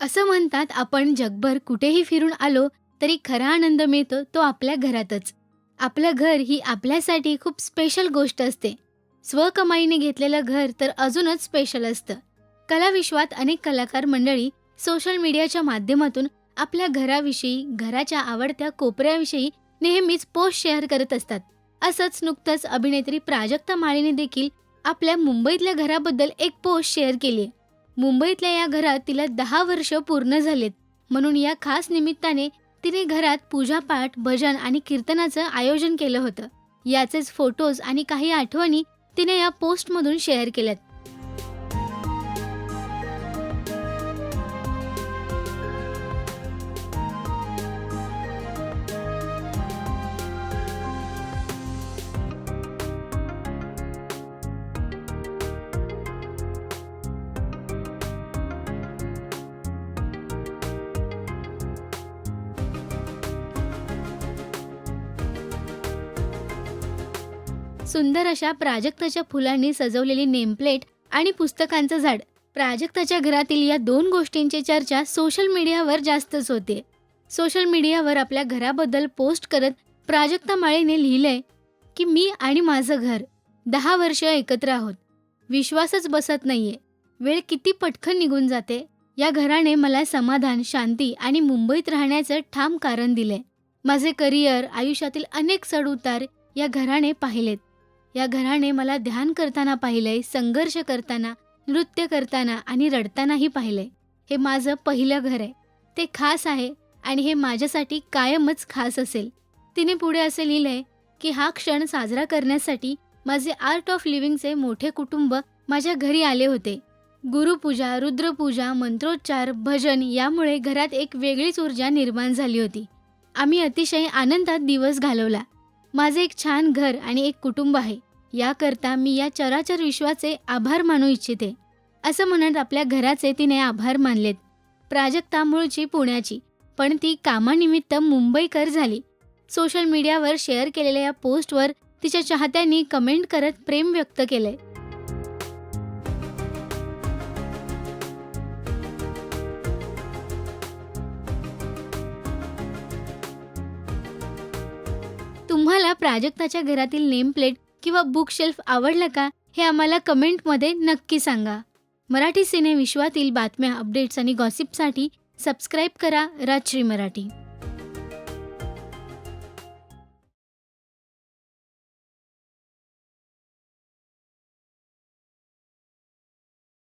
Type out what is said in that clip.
असं म्हणतात आपण जगभर कुठेही फिरून आलो तरी खरा आनंद मिळतो तो आपल्या घरातच. आपलं घर ही आपल्यासाठी खूप स्पेशल गोष्ट असते. स्वकमाईने घेतलेलं घर तर अजूनच स्पेशल असतं. कलाविश्वात अनेक कलाकार मंडळी सोशल मीडियाच्या माध्यमातून आपल्या घराविषयी घराच्या आवडत्या कोपऱ्याविषयी नेहमीच पोस्ट शेअर करत असतात. असंच नुकतंच अभिनेत्री प्राजक्ता माळीने देखील आपल्या मुंबईतल्या घराबद्दल एक पोस्ट शेअर केली आहे मुंबईतल्या या घरात तिला दहा वर्ष पूर्ण झालेत. म्हणून या खास निमित्ताने तिने घरात पूजापाठ भजन आणि कीर्तनाचं आयोजन केलं होतं. याचेच फोटोज आणि काही आठवणी तिने या पोस्टमधून शेअर केल्यात. सुंदर अशा प्राजक्ताच्या फुलांनी सजवलेली नेमप्लेट आणि पुस्तकांचं झाड. प्राजक्ताच्या घरातील या दोन गोष्टींची चर्चा सोशल मीडियावर जास्तच होते. सोशल मीडियावर आपल्या घराबद्दल पोस्ट करत प्राजक्ता माळेने लिहिलंय की मी आणि माझं घर दहा वर्ष एकत्र आहोत. विश्वासच बसत नाहीये. वेळ किती पटकन निघून जाते? या घराने मला समाधान शांती आणि मुंबईत राहण्याचं ठाम कारण दिलंय. माझे करिअर आयुष्यातील अनेक चढउतार या घराने पाहिलेत. या घराने मला ध्यान करताना पाहिलंय संघर्ष करताना नृत्य करताना आणि रडतानाही पाहिलंय. हे माझं पहिलं घर आहे. ते खास आहे आणि हे माझ्यासाठी कायमच खास असेल. तिने पुढे असे लिहिलंय की हा क्षण साजरा करण्यासाठी माझे आर्ट ऑफ लिव्हिंगचे मोठे कुटुंब माझ्या घरी आले होते. गुरुपूजा रुद्रपूजा मंत्रोच्चार भजन यामुळे घरात एक वेगळीच ऊर्जा निर्माण झाली होती. आम्ही अतिशय आनंदात दिवस घालवला. माझे एक छान घर आणि एक कुटुंब आहे. याकरता मी या चराचर विश्वाचे आभार मानू इच्छिते. असं म्हणत आपल्या घराचे तिने आभार मानलेत. प्राजक्ता मूळची पुण्याची पण ती कामानिमित्त मुंबईकर झाली. सोशल मीडियावर शेअर केलेल्या या पोस्टवर तिच्या चाहत्यांनी कमेंट करत प्रेम व्यक्त केलंय. तुम्हाला प्राजक्ताच्या घरातील नेमप्लेट किंवा बुकशेल्फ आवडला आवडलं का हे आम्हाला कमेंटमध्ये नक्की सांगा. मराठी सिनेविश्वातील बातम्या अपडेट्स आणि गॉसिपसाठी सबस्क्राईब करा राजश्री मराठी.